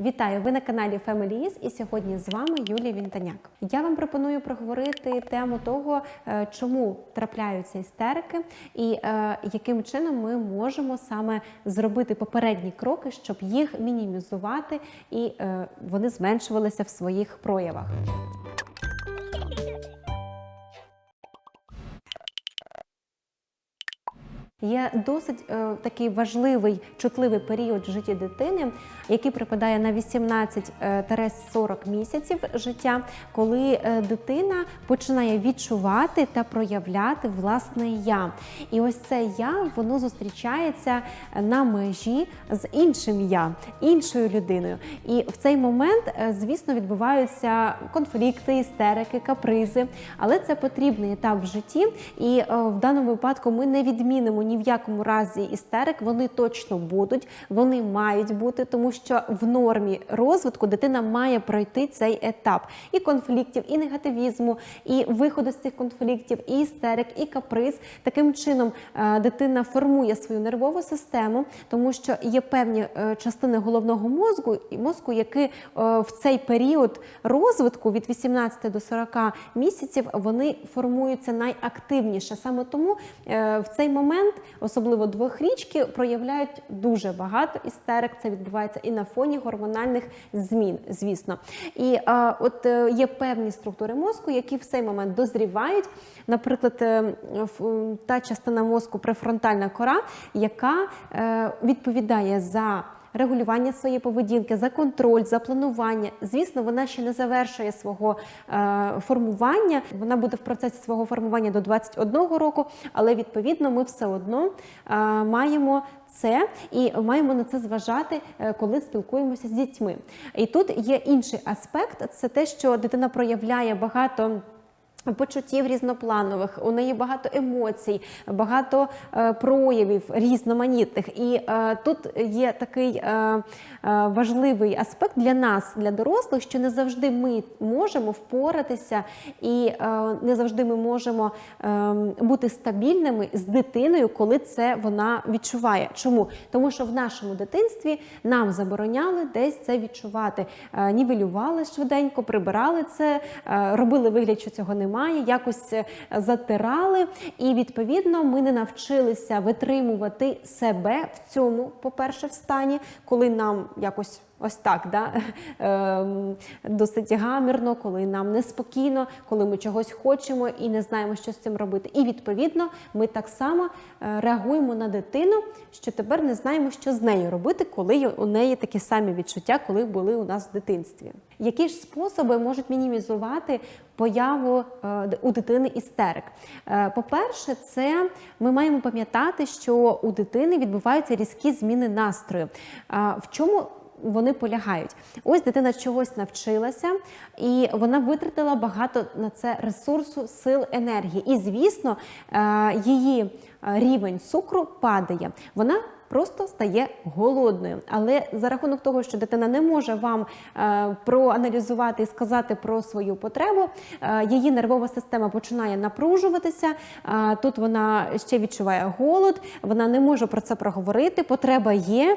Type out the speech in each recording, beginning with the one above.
Вітаю! Ви на каналі Family Is і сьогодні з вами Юлія Вінтаняк. Я вам пропоную проговорити тему того, е, чому трапляються істерики, і е, яким чином ми можемо саме зробити попередні кроки, щоб їх мінімізувати і е, вони зменшувалися в своїх проявах. Є досить е, такий важливий чутливий період в житті дитини, який припадає на 18-40 місяців життя, коли е, дитина починає відчувати та проявляти власне я. І ось це я воно зустрічається на межі з іншим я, іншою людиною. І в цей момент, е, звісно, відбуваються конфлікти, істерики, капризи, але це потрібний етап в житті, і е, в даному випадку ми не відмінимо ні в якому разі істерик. Вони точно будуть, вони мають бути, тому що в нормі розвитку дитина має пройти цей етап і конфліктів, і негативізму, і виходу з цих конфліктів, і істерик, і каприз. Таким чином е, дитина формує свою нервову систему, тому що є певні е, частини головного мозку, мозку, які е, в цей період розвитку від 18 до 40 місяців вони формуються найактивніше. Саме тому в цей момент, особливо двохрічки, проявляють дуже багато істерик. Це відбувається і на фоні гормональних змін, звісно. І е, от е, є певні структури мозку, які в цей момент дозрівають. Наприклад, е, в- та частина мозку префронтальна кора, яка е, відповідає за регулювання своєї поведінки, за контроль, за планування. Звісно, вона ще не завершує свого е, формування. Вона буде в процесі свого формування до 21 року, але відповідно ми все одно е, маємо. Це і маємо на це зважати, е, коли спілкуємося з дітьми. І тут є інший аспект: це те, що дитина проявляє багато. Почуттів різнопланових, у неї багато емоцій, багато е, проявів різноманітних. І е, тут є такий е, е, важливий аспект для нас, для дорослих, що не завжди ми можемо впоратися, і е, не завжди ми можемо е, бути стабільними з дитиною, коли це вона відчуває. Чому? Тому що в нашому дитинстві нам забороняли десь це відчувати, Е, нівелювали швиденько, прибирали це, е, робили вигляд, що цього немає, якось е, затирали. І відповідно ми не навчилися витримувати себе в цьому, по-перше, в стані, коли нам якось. Ось так, да? ем, досить гамірно, коли нам неспокійно, коли ми чогось хочемо і не знаємо, що з цим робити. І відповідно ми так само е, реагуємо на дитину, що тепер не знаємо, що з нею робити, коли у неї такі самі відчуття, коли були у нас в дитинстві. Які ж способи можуть мінімізувати появу е, у дитини істерик? Е, По-перше, це ми маємо пам'ятати, що у дитини відбуваються різкі зміни настрою. В чому вони полягають. Ось дитина чогось навчилася, і вона витратила багато на це ресурсу, сил, енергії. І, звісно, е, її е, рівень цукру падає. Вона Просто стає голодною, але за рахунок того, що дитина не може вам е, проаналізувати і сказати про свою потребу, е, її нервова система починає напружуватися. Е, тут вона ще відчуває голод, вона не може про це проговорити. Потреба є,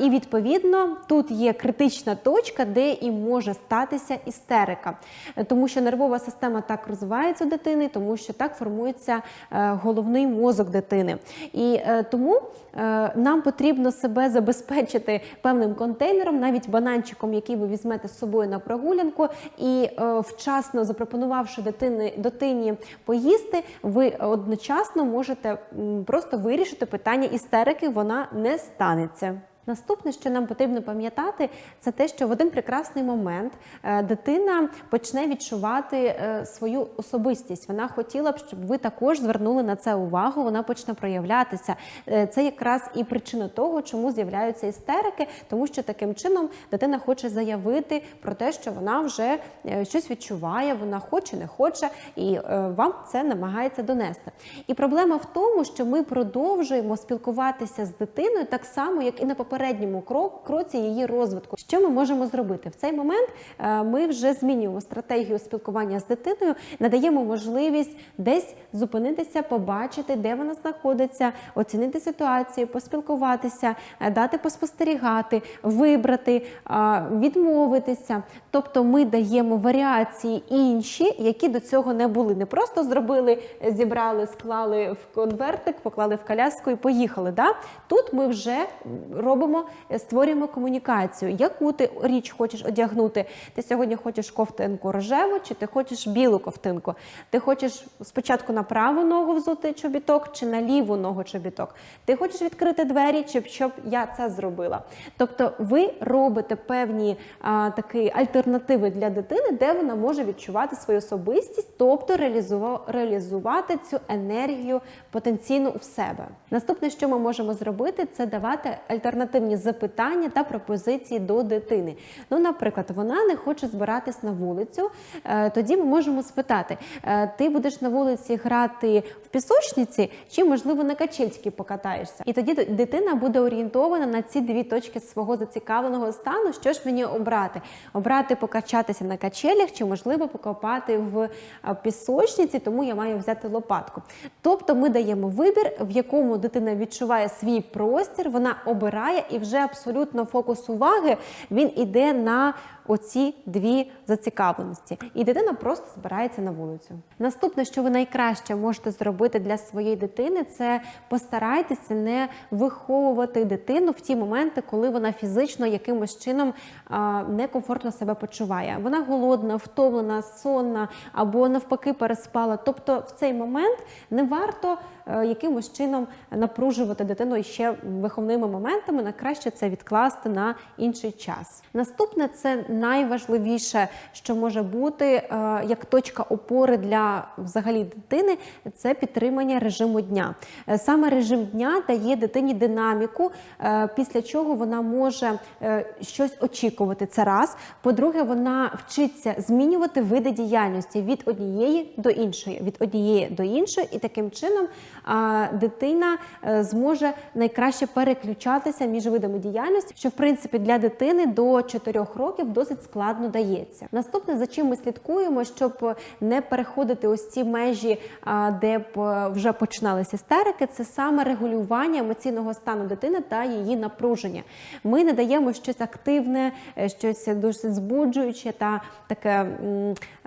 і відповідно тут є критична точка, де і може статися істерика, тому що нервова система так розвивається у дитини, тому що так формується головний мозок дитини. І тому нам потрібно себе забезпечити певним контейнером, навіть бананчиком, який ви візьмете з собою на прогулянку, і е, вчасно запропонувавши дитини, дитині поїсти, ви одночасно можете просто вирішити питання істерики, вона не станеться. Наступне, що нам потрібно пам'ятати, це те, що в один прекрасний момент е, дитина почне відчувати е, свою особистість. Вона хотіла б, щоб ви також звернули на це увагу. Вона почне проявлятися. Е, Це якраз і причина того, чому з'являються істерики, тому що таким чином дитина хоче заявити про те, що вона вже щось відчуває, вона хоче, не хоче, і вам це намагається донести. І проблема в тому, що ми продовжуємо спілкуватися з дитиною так само, як і на попередньому попередньому кроці її розвитку. Що ми можемо зробити в цей момент? е, Ми вже змінюємо стратегію спілкування з дитиною, надаємо можливість десь зупинитися, побачити, де вона знаходиться, оцінити ситуацію, поспілкуватися, е, дати поспостерігати, вибрати, відмовитися. Тобто ми даємо варіації інші, які до цього не були. Не просто зробили, зібрали, склали в конвертик, поклали в коляску і поїхали. Да? Тут ми вже робимо, е, створюємо комунікацію. Яку ти річ хочеш одягнути? Ти сьогодні хочеш ковтинку рожеву, чи ти хочеш білу ковтинку? Ти хочеш спочатку на праву ногу взути чобіток, чи на ліву ногу чобіток? Ти хочеш відкрити двері, чи щоб я це зробила? Тобто, ви робите певні а, такі альтернативи для дитини, де вона може відчувати свою особистість, тобто реалізувати цю енергію потенційну в себе. Наступне, що ми можемо зробити, це давати альтернативні запитання та пропозиції до дитини. Ну, наприклад, вона не хоче збиратись на вулицю. е, Тоді ми можемо спитати: е, ти будеш на вулиці грати в пісочниці, чи можливо на качельській покатаєшся? І тоді дитина буде орієнтована на ці дві точки свого зацікавленого стану. Що ж мені обрати? Обрати покачатися на качелях, чи можливо покопати в е, пісочниці, тому я маю взяти лопатку. Тобто ми даємо вибір, в якому дитина відчуває свій простір, вона обирає і вже абсолютно фокус уваги він іде на оці дві зацікавленості. І дитина просто збирається на вулицю. Наступне, що ви найкраще можете зробити для своєї дитини, це постарайтеся не виховувати дитину в ті моменти, коли вона фізично якимось чином некомфортно себе почуває. Вона голодна, втомлена, сонна або навпаки переспала. Тобто в цей момент не варто е, якимось чином напружувати дитину ще виховними моментами. На краще це відкласти на інший час. Наступне це найважливіше, що може бути е, як точка опори для взагалі дитини, це підтримання режиму дня. Е, Саме режим дня дає дитині динаміку, е, після чого вона може щось очікувати. Це раз. По-друге, вона вчиться змінювати види діяльності від однієї до іншої, від однієї до іншої, і таким чином дитина зможе найкраще переключатися між видами діяльності, що в принципі для дитини до 4 років досить складно дається. Наступне, за чим ми слідкуємо, щоб не переходити ось ці межі, де б е, вже починалися істерики, це саме регулювання емоційного стану дитини та її напруження. Ми не даємо щось активне, е, щось дуже збуджуюче та таке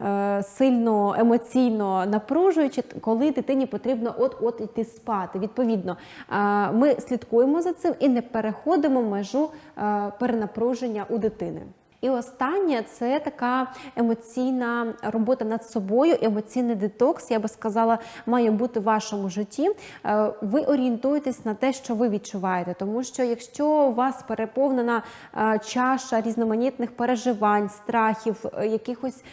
е, сильно емоційно напружуюче, коли дитині потрібно от-от йти спати. Відповідно, ми слідкуємо за цим і не переходимо межу е, перенапруження у дитини. І останнє це така емоційна робота над собою, емоційний детокс, я би сказала, має бути в вашому житті. Е, Ви орієнтуєтесь на те, що ви відчуваєте, тому що якщо у вас переповнена е, чаша різноманітних переживань, страхів, е, якихось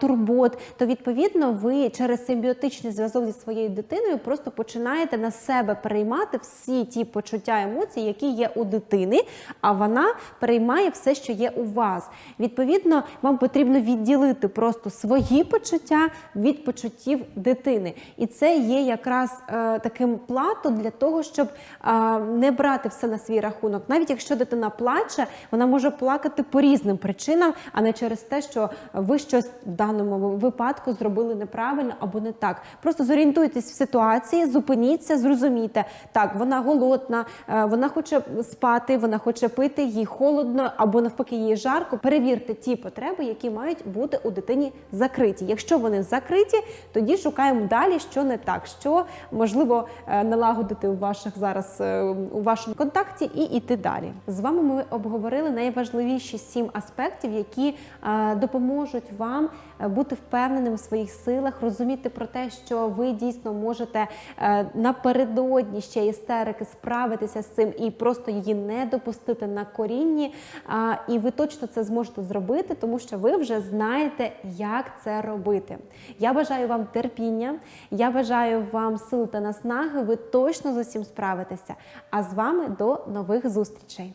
турбот, то відповідно ви через симбіотичний зв'язок зі своєю дитиною просто починаєте на себе переймати всі ті почуття емоцій, які є у дитини, а вона переймає все, що є у вас. Відповідно, вам потрібно відділити просто свої почуття від почуттів дитини. І це є якраз е, таким платом для того, щоб е, не брати все на свій рахунок. Навіть якщо дитина плаче, вона може плакати по різним причинам, а не через те, що ви щось в даному випадку зробили неправильно або не так. Просто зорієнтуйтесь в ситуації, зупиніться, зрозумійте, так, вона голодна, е, вона хоче спати, вона хоче пити, їй холодно або навпаки, їй жарко. Перевірте ті потреби, які мають бути у дитині закриті. Якщо вони закриті, тоді шукаємо далі, що не так, що можливо е, налагодити у ваших зараз е, у вашому контакті і йти далі. З вами ми обговорили найважливіші сім аспектів, які е, допоможуть вам бути впевненим в своїх силах, розуміти про те, що ви дійсно можете напередодні ще істерики справитися з цим і просто її не допустити на корінні. І ви точно це зможете зробити, тому що ви вже знаєте, як це робити. Я бажаю вам терпіння, я бажаю вам сил та наснаги. Ви точно з усім справитеся. А з вами до нових зустрічей.